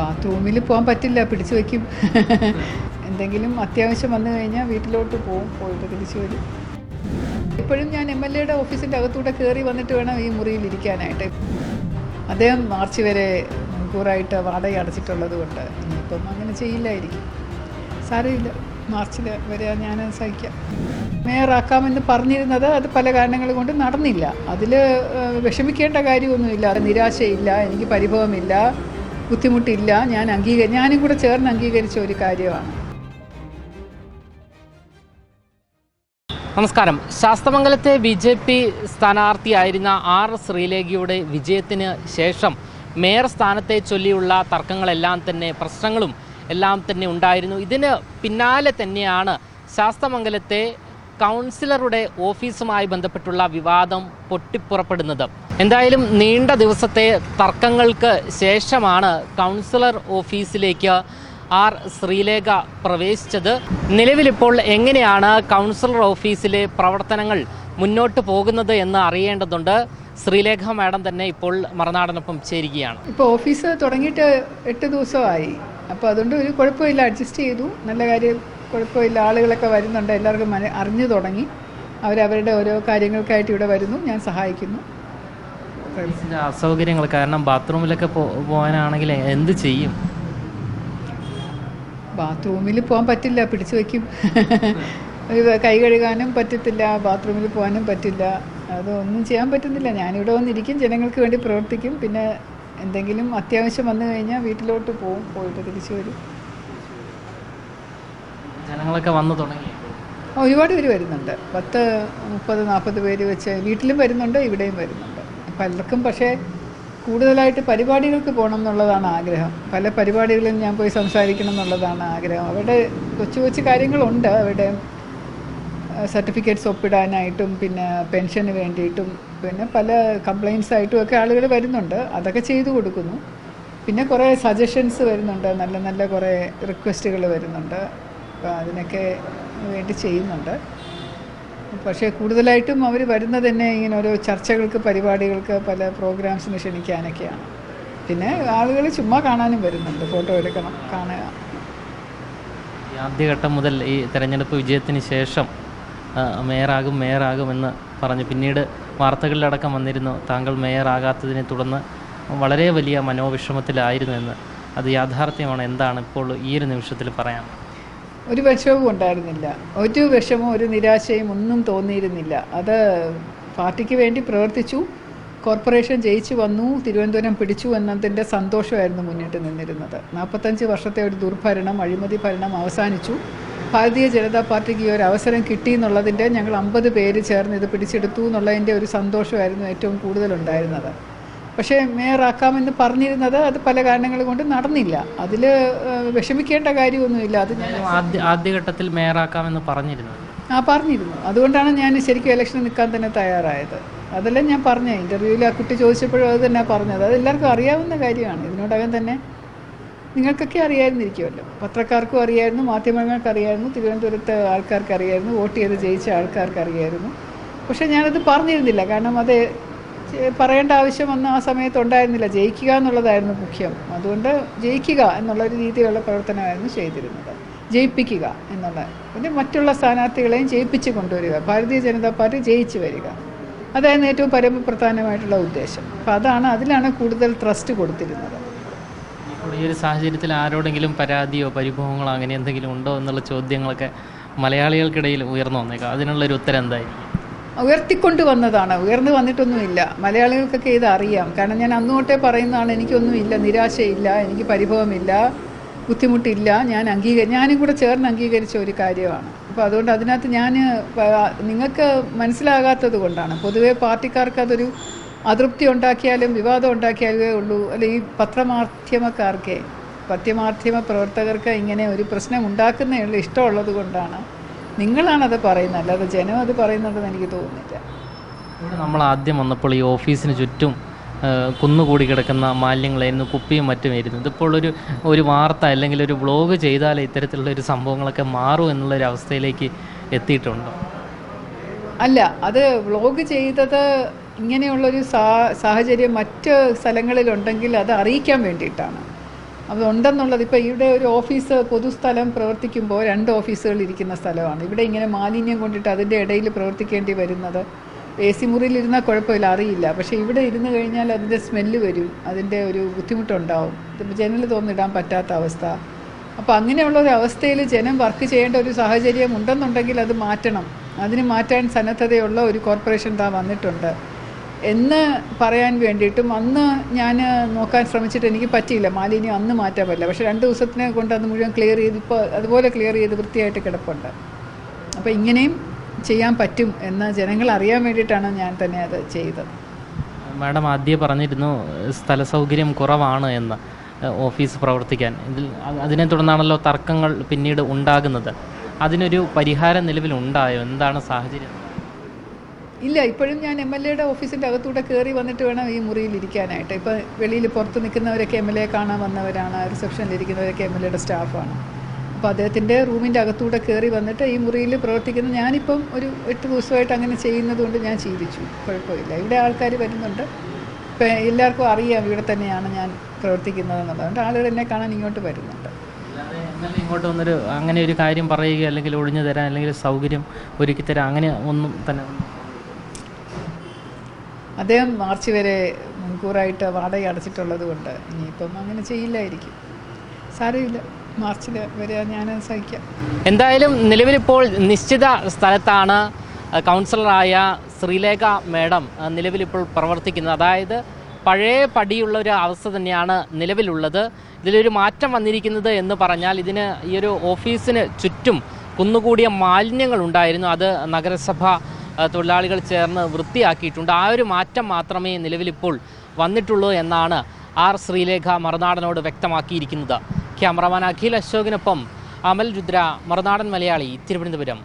ബാത്റൂമിൽ പോകാൻ പറ്റില്ല പിടിച്ചു വയ്ക്കും എന്തെങ്കിലും അത്യാവശ്യം വന്നു കഴിഞ്ഞാൽ വീട്ടിലോട്ട് പോകും പോയിട്ട് തിരിച്ചു വരും. ഇപ്പോഴും ഞാൻ എം എൽ എയുടെ ഓഫീസിന്റെ അകത്തൂടെ കയറി വന്നിട്ട് വേണം ഈ മുറിയിൽ ഇരിക്കാനായിട്ട്. അദ്ദേഹം മാർച്ച് വരെ മുൻകൂറായിട്ട് വാടക അടച്ചിട്ടുള്ളത് കൊണ്ട് ഇനിയിപ്പം അങ്ങനെ ചെയ്യില്ലായിരിക്കും. സാരമില്ല മാർച്ചിൽ വരെ ഞാൻ സഹിക്കാം. മേയറാക്കാമെന്ന് പറഞ്ഞിരുന്നത് അത് പല കാരണങ്ങൾ കൊണ്ട് നടന്നില്ല. അതിൽ വിഷമിക്കേണ്ട കാര്യമൊന്നുമില്ല. നിരാശയില്ല എനിക്ക് പരിഭവമില്ല. ബുദ്ധിമുട്ടില്ല. ഞാൻ അംഗീകരി ഞാനും കൂടെ ചേർന്ന് അംഗീകരിച്ച ഒരു കാര്യമാണ്. നമസ്കാരം. ശാസ്തമംഗലത്തെ ബി ജെ പി സ്ഥാനാർത്ഥിയായിരുന്ന ആർ ശ്രീലേഖയുടെ വിജയത്തിന് ശേഷം മേയർ സ്ഥാനത്തെ ചൊല്ലിയുള്ള തർക്കങ്ങളെല്ലാം തന്നെ പ്രശ്നങ്ങളും എല്ലാം തന്നെ ഉണ്ടായിരുന്നു. ഇതിന് പിന്നാലെ തന്നെയാണ് ശാസ്തമംഗലത്തെ കൗൺസിലറുടെ ഓഫീസുമായി ബന്ധപ്പെട്ടുള്ള വിവാദം പൊട്ടിപ്പുറപ്പെടുന്നത്. എന്തായാലും നീണ്ട ദിവസത്തെ തർക്കങ്ങൾക്ക് ശേഷമാണ് കൗൺസിലർ ഓഫീസിലേക്ക് ആർ ശ്രീലേഖ പ്രവേശിച്ചത്. നിലവിലിപ്പോൾ എങ്ങനെയാണ് കൗൺസിലർ ഓഫീസിലെ പ്രവർത്തനങ്ങൾ മുന്നോട്ട് പോകുന്നത് എന്ന് അറിയേണ്ടതുണ്ട്. ശ്രീലേഖ മാഡം തന്നെ ഇപ്പോൾ മറുനാടനൊപ്പം ചേരുകയാണ്. ഇപ്പോൾ ഓഫീസ് തുടങ്ങിയിട്ട് എട്ട് ദിവസമായി. അപ്പോൾ അതുകൊണ്ട് ഒരു കുഴപ്പമില്ല അഡ്ജസ്റ്റ് ചെയ്തു. നല്ല കാര്യം കുഴപ്പമില്ല. ആളുകളൊക്കെ വരുന്നുണ്ട്. എല്ലാവർക്കും മന അറിഞ്ഞു തുടങ്ങി. അവരവരുടെ ഓരോ കാര്യങ്ങൾക്കായിട്ട് ഇവിടെ വരുന്നു. ഞാൻ സഹായിക്കുന്നു. അസൗകര്യങ്ങൾ കാരണം ബാത്റൂമിലൊക്കെ പോകാനാണെങ്കിൽ എന്ത് ചെയ്യും? ബാത്റൂമിൽ പോകാൻ പറ്റില്ല. പിടിച്ചു വയ്ക്കും. കൈ കഴുകാനും പറ്റത്തില്ല. ബാത്റൂമിൽ പോകാനും പറ്റില്ല. അതൊന്നും ചെയ്യാൻ പറ്റുന്നില്ല. ഞാനിവിടെ വന്നിരിക്കും. ജനങ്ങൾക്ക് വേണ്ടി പ്രവർത്തിക്കും. പിന്നെ എന്തെങ്കിലും അത്യാവശ്യം വന്നു കഴിഞ്ഞാൽ വീട്ടിലോട്ട് പോകും. പോയിട്ട് തിരിച്ചു വരും. ജനങ്ങളൊക്കെ വന്നു തുടങ്ങി. ഒരുപാട് പേര് വരുന്നുണ്ട്. പത്ത് മുപ്പത് നാൽപ്പത് പേര് വെച്ച് വീട്ടിലും വരുന്നുണ്ട് ഇവിടെയും വരുന്നുണ്ട്. പലർക്കും പക്ഷേ കൂടുതലായിട്ട് പരിപാടികൾക്ക് പോകണം എന്നുള്ളതാണ് ആഗ്രഹം. പല പരിപാടികളിലും ഞാൻ പോയി സംസാരിക്കണം എന്നുള്ളതാണ് ആഗ്രഹം. അവിടെ കൊച്ചു കൊച്ചു കാര്യങ്ങളുണ്ട്. അവിടെ സർട്ടിഫിക്കറ്റ്സ് ഒപ്പിടാനായിട്ടും പിന്നെ പെൻഷന് വേണ്ടിയിട്ടും പിന്നെ പല കംപ്ലയിൻസ് ആയിട്ടും ഒക്കെ ആളുകൾ വരുന്നുണ്ട്. അതൊക്കെ ചെയ്തു കൊടുക്കുന്നു. പിന്നെ കുറേ സജഷൻസ് വരുന്നുണ്ട്. നല്ല നല്ല കുറേ റിക്വസ്റ്റുകൾ വരുന്നുണ്ട്. അപ്പോൾ അതിനൊക്കെ വേണ്ടി ചെയ്യുന്നുണ്ട്. പക്ഷേ കൂടുതലായിട്ടും അവർ വരുന്നത് തന്നെ ഇങ്ങനെ ഓരോ ചർച്ചകൾക്ക് പരിപാടികൾക്ക് പല പ്രോഗ്രാംസിന് ക്ഷണിക്കാനൊക്കെയാണ്. പിന്നെ ആളുകൾ ചുമ്മാ കാണാനും വരുന്നുണ്ട് ഫോട്ടോ എടുക്കണം കാണുക. ആദ്യഘട്ടം മുതൽ ഈ തെരഞ്ഞെടുപ്പ് വിജയത്തിന് ശേഷം മേയറാകും മേയറാകുമെന്ന് പറഞ്ഞു പിന്നീട് വാർത്തകളിലടക്കം വന്നിരുന്നു. താങ്കൾ മേയറാകാത്തതിനെ തുടർന്ന് വളരെ വലിയ മനോവിഷമത്തിലായിരുന്നു എന്ന്. അത് യാഥാർത്ഥ്യമാണ്. എന്താണ് ഇപ്പോൾ ഈ ഒരു നിമിഷത്തിൽ പറയാൻ ഒരു വിഷമവും ഉണ്ടായിരുന്നില്ല. ഒരു വിഷമവും ഒരു നിരാശയും ഒന്നും തോന്നിയിരുന്നില്ല. അത് പാർട്ടിക്ക് വേണ്ടി പ്രവർത്തിച്ചു. കോർപ്പറേഷൻ ജയിച്ചു വന്നു. തിരുവനന്തപുരം പിടിച്ചു എന്നതിന്റെ സന്തോഷമായിരുന്നു മുന്നിട്ട് നിന്നിരുന്നത്. നാൽപ്പത്തഞ്ച് വർഷത്തെ ഒരു ദുർഭരണം അഴിമതി ഭരണം അവസാനിച്ചു. ഭാരതീയ ജനതാ പാർട്ടിക്ക് ഈ ഒരു അവസരം കിട്ടി എന്നുള്ളതിന്റെ ഞങ്ങൾ അമ്പത് പേര് ചേർന്ന് ഇത് പിടിച്ചെടുത്തു എന്നുള്ളതിന്റെ ഒരു സന്തോഷമായിരുന്നു ഏറ്റവും കൂടുതലുണ്ടായിരുന്നത്. പക്ഷേ മേയറാക്കാമെന്ന് പറഞ്ഞിരുന്നത് അത് പല കാരണങ്ങൾ കൊണ്ട് നടന്നില്ല. അതിൽ വിഷമിക്കേണ്ട കാര്യമൊന്നുമില്ല. അത് ഞാൻ ആദ്യ ആദ്യഘട്ടത്തിൽ മേയറാക്കാമെന്ന് പറഞ്ഞിരുന്നു. ആ പറഞ്ഞിരുന്നു. അതുകൊണ്ടാണ് ഞാൻ ശരിക്കും ഇലക്ഷന് നിൽക്കാൻ തന്നെ തയ്യാറായത്. അതെല്ലാം ഞാൻ പറഞ്ഞ. ഇന്റർവ്യൂവിൽ ആ കുട്ടി ചോദിച്ചപ്പോഴും അത് തന്നെ പറഞ്ഞത്. അത് എല്ലാവർക്കും അറിയാവുന്ന കാര്യമാണ്. ഇതിനോടകം തന്നെ നിങ്ങൾക്കൊക്കെ അറിയായിരുന്നിരിക്കുമല്ലോ പത്രക്കാർക്കും അറിയായിരുന്നു മാധ്യമങ്ങൾക്ക് അറിയായിരുന്നു തിരുവനന്തപുരത്ത് ആൾക്കാർക്ക് അറിയായിരുന്നു വോട്ട് ചെയ്ത് ജയിച്ച ആൾക്കാർക്ക് അറിയായിരുന്നു. പക്ഷേ ഞാനത് പറഞ്ഞിരുന്നില്ല. കാരണം അത് പറയേണ്ട ആവശ്യം ഒന്നും ആ സമയത്ത് ഉണ്ടായിരുന്നില്ല ജയിക്കുക എന്നുള്ളതായിരുന്നു മുഖ്യം. അതുകൊണ്ട് ജയിക്കുക എന്നുള്ള ഒരു രീതിയിലുള്ള പ്രവർത്തനമായിരുന്നു ചെയ്തിരുന്നത്. ജയിപ്പിക്കുക എന്നുള്ളത് പിന്നെ മറ്റുള്ള സ്ഥാനാർത്ഥികളെയും ജയിപ്പിച്ച് കൊണ്ടുവരിക. ഭാരതീയ ജനതാ പാർട്ടി ജയിച്ചു വരിക. അതായിരുന്നു ഏറ്റവും പരമപ്രധാനമായിട്ടുള്ള ഉദ്ദേശം. അപ്പോൾ അതാണ് അതിലാണ് കൂടുതൽ ട്രസ്റ്റ് കൊടുത്തിരുന്നത്. ഈ ഒരു സാഹചര്യത്തിൽ ആരോടെങ്കിലും പരാതിയോ പരിഭവങ്ങളോ അങ്ങനെ എന്തെങ്കിലും ഉണ്ടോ എന്നുള്ള ചോദ്യങ്ങളൊക്കെ മലയാളികൾക്കിടയിൽ ഉയർന്നു വന്നേക്കാം. അതിനുള്ളൊരു ഉത്തരം എന്തായിരിക്കും? ഉയർത്തിക്കൊണ്ട് വന്നതാണ്. ഉയർന്നു വന്നിട്ടൊന്നുമില്ല. മലയാളികൾക്കൊക്കെ ഇത് അറിയാം കാരണം ഞാൻ അന്നോട്ടേ തൊട്ടേ പറയുന്നതാണ് എനിക്കൊന്നുമില്ല നിരാശയില്ല എനിക്ക് പരിഭവമില്ല ബുദ്ധിമുട്ടില്ല ഞാൻ അംഗീക ഞാനും കൂടെ ചേർന്ന് അംഗീകരിച്ച ഒരു കാര്യമാണ്. അപ്പോൾ അതുകൊണ്ട് അതിനകത്ത് ഞാൻ നിങ്ങൾക്ക് മനസ്സിലാകാത്തത് കൊണ്ടാണ്. പൊതുവേ പാർട്ടിക്കാർക്ക് അതൊരു അതൃപ്തി ഉണ്ടാക്കിയാലും വിവാദം ഉണ്ടാക്കിയാലേ ഉള്ളൂ. അല്ല ഈ പത്രമാധ്യമക്കാർക്ക് പത്രമാധ്യമ പ്രവർത്തകർക്ക് ഇങ്ങനെ ഒരു പ്രശ്നം ഉണ്ടാക്കുന്നേ ഉള്ളൂ ഇഷ്ടമുള്ളത് കൊണ്ടാണ് നിങ്ങളാണത് പറയുന്നത് അല്ലാതെ ജനം അത് പറയുന്നുണ്ടെന്ന് എനിക്ക് തോന്നുന്നില്ല. ഇവിടെ നമ്മൾ ആദ്യം വന്നപ്പോൾ ഈ ഓഫീസിന് ചുറ്റും കുന്നുകൂടി കിടക്കുന്ന മാലിന്യങ്ങളായിരുന്നു കുപ്പിയും മറ്റുമായിരുന്നു ഇതിപ്പോൾ ഒരു ഒരു വാർത്ത അല്ലെങ്കിൽ ഒരു വ്ളോഗ് ചെയ്താലേ ഇത്തരത്തിലുള്ള ഒരു സംഭവങ്ങളൊക്കെ മാറും എന്നുള്ളൊരു അവസ്ഥയിലേക്ക് എത്തിയിട്ടുണ്ടോ? അല്ല അത് വ്ളോഗ് ചെയ്തത് ഇങ്ങനെയുള്ളൊരു സാ സാഹചര്യം മറ്റ് സ്ഥലങ്ങളിലുണ്ടെങ്കിൽ അത് അറിയിക്കാൻ വേണ്ടിയിട്ടാണ്. അത് ഉണ്ടെന്നുള്ളത് ഇപ്പോൾ ഇവിടെ ഒരു ഓഫീസ് പൊതുസ്ഥലം പ്രവർത്തിക്കുമ്പോൾ രണ്ട് ഓഫീസുകൾ ഇരിക്കുന്ന സ്ഥലമാണ്. ഇവിടെ ഇങ്ങനെ മാലിന്യം കൊണ്ടിട്ട് അതിന്റെ ഇടയിൽ പ്രവർത്തിക്കേണ്ടി വരുന്നത്. എ സി മുറിയിലിരുന്നാൽ കുഴപ്പമില്ല അറിയില്ല. പക്ഷേ ഇവിടെ ഇരുന്ന് കഴിഞ്ഞാൽ അതിന്റെ സ്മെല്ല് വരും. അതിന്റെ ഒരു ബുദ്ധിമുട്ടുണ്ടാവും. ഇതിപ്പോൾ ജനൽ തോന്നിടാൻ പറ്റാത്ത അവസ്ഥ. അപ്പോൾ അങ്ങനെയുള്ള ഒരു അവസ്ഥയിൽ ജനം വർക്ക് ചെയ്യേണ്ട ഒരു സാഹചര്യം ഉണ്ടെന്നുണ്ടെങ്കിൽ അത് മാറ്റണം. അതിന് മാറ്റാൻ സന്നദ്ധതയുള്ള ഒരു കോർപ്പറേഷൻ താ വന്നിട്ടുണ്ട്. എന്ന് പറയാൻ വേണ്ടിയിട്ടും അന്ന് ഞാൻ നോക്കാൻ ശ്രമിച്ചിട്ട് എനിക്ക് പറ്റിയില്ല. മാലിന്യം അന്ന് മാറ്റാൻ പറ്റില്ല. പക്ഷേ രണ്ട് ദിവസത്തിനെ കൊണ്ട് അത് മുഴുവൻ ക്ലിയർ ചെയ്ത് ഇപ്പോൾ അതുപോലെ ക്ലിയർ ചെയ്ത് വൃത്തിയായിട്ട് കിടപ്പുണ്ട്. അപ്പോൾ ഇങ്ങനെയും ചെയ്യാൻ പറ്റും എന്ന് ജനങ്ങൾ അറിയാൻ വേണ്ടിയിട്ടാണ് ഞാൻ തന്നെ അത് ചെയ്തത്. മാഡം ആദ്യം പറഞ്ഞിരുന്നു സ്ഥല സൗകര്യം കുറവാണ് എന്ന് ഓഫീസ് പ്രവർത്തിക്കാൻ. ഇതിൽ അതിനെ തുടർന്നാണല്ലോ തർക്കങ്ങൾ പിന്നീട് ഉണ്ടാകുന്നത്. അതിനൊരു പരിഹാരം നിലവിലുണ്ടായോ? എന്താണ് സാഹചര്യം? ഇല്ല ഇപ്പോഴും ഞാൻ എം എൽ എയുടെ ഓഫീസിന്റെ അകത്തൂടെ കയറി വന്നിട്ട് വേണം ഈ മുറിയിൽ ഇരിക്കാനായിട്ട്. ഇപ്പോൾ വെളിയിൽ പുറത്ത് നിൽക്കുന്നവരൊക്കെ എം എൽ എ കാണാൻ വന്നവരാണ് റിസപ്ഷനിൽ ഇരിക്കുന്നവരൊക്കെ എം എൽ എയുടെ സ്റ്റാഫാണ്. അപ്പോൾ അദ്ദേഹത്തിന്റെ റൂമിന്റെ അകത്തൂടെ കയറി വന്നിട്ട് ഈ മുറിയിൽ പ്രവർത്തിക്കുന്ന ഞാനിപ്പം ഒരു എട്ട് ദിവസമായിട്ട് അങ്ങനെ ചെയ്യുന്നതുകൊണ്ട് ഞാൻ ശീലിച്ചു. കുഴപ്പമില്ല. ഇവിടെ ആൾക്കാർ വരുന്നുണ്ട്. ഇപ്പം എല്ലാവർക്കും അറിയാം ഇവിടെ തന്നെയാണ് ഞാൻ പ്രവർത്തിക്കുന്നത് എന്നുള്ളതുകൊണ്ട് ആളുകൾ എന്നെ കാണാൻ ഇങ്ങോട്ട് വരുന്നുണ്ട്. ഇങ്ങോട്ട് വന്നൊരു അങ്ങനെ ഒരു കാര്യം പറയുക അല്ലെങ്കിൽ ഒഴിഞ്ഞു തരാൻ അല്ലെങ്കിൽ സൗകര്യം ഒരുക്കി തരാൻ അങ്ങനെ ഒന്നും തന്നെ അദ്ദേഹം മാർച്ച് വരെ മുൻകൂറായിട്ട് വാടക അടച്ചിട്ടുള്ളത് കൊണ്ട് ഇനിയിപ്പം അങ്ങനെ ചെയ്യില്ലായിരിക്കും. സാരമില്ല. മാർച്ചിൽ വരെ ഞാൻ സഹിക്കാം. എന്തായാലും നിലവിലിപ്പോൾ നിശ്ചിത സ്ഥലത്താണ് കൗൺസിലറായ ശ്രീലേഖ മേഡം നിലവിലിപ്പോൾ പ്രവർത്തിക്കുന്നത്. അതായത് പഴയ പടിയുള്ള ഒരു അവസ്ഥ തന്നെയാണ് നിലവിലുള്ളത്. ഇതിലൊരു മാറ്റം വന്നിരിക്കുന്നത് എന്ന് പറഞ്ഞാൽ ഇതിന് ഈ ഒരു ഓഫീസിന് ചുറ്റും കുന്നുകൂടിയ മാലിന്യങ്ങൾ ഉണ്ടായിരുന്നു. അത് നഗരസഭ തൊഴിലാളികൾ ചേർന്ന് വൃത്തിയാക്കിയിട്ടുണ്ട്. ആ ഒരു മാറ്റം മാത്രമേ നിലവിലിപ്പോൾ വന്നിട്ടുള്ളൂ എന്നാണ് ആർ ശ്രീലേഖ മറുനാടനോട് വ്യക്തമാക്കിയിരിക്കുന്നത്. ക്യാമറമാൻ അഖിൽ അശോകിനൊപ്പം അമൽ രുദ്ര മറുനാടൻ മലയാളി തിരുവനന്തപുരം.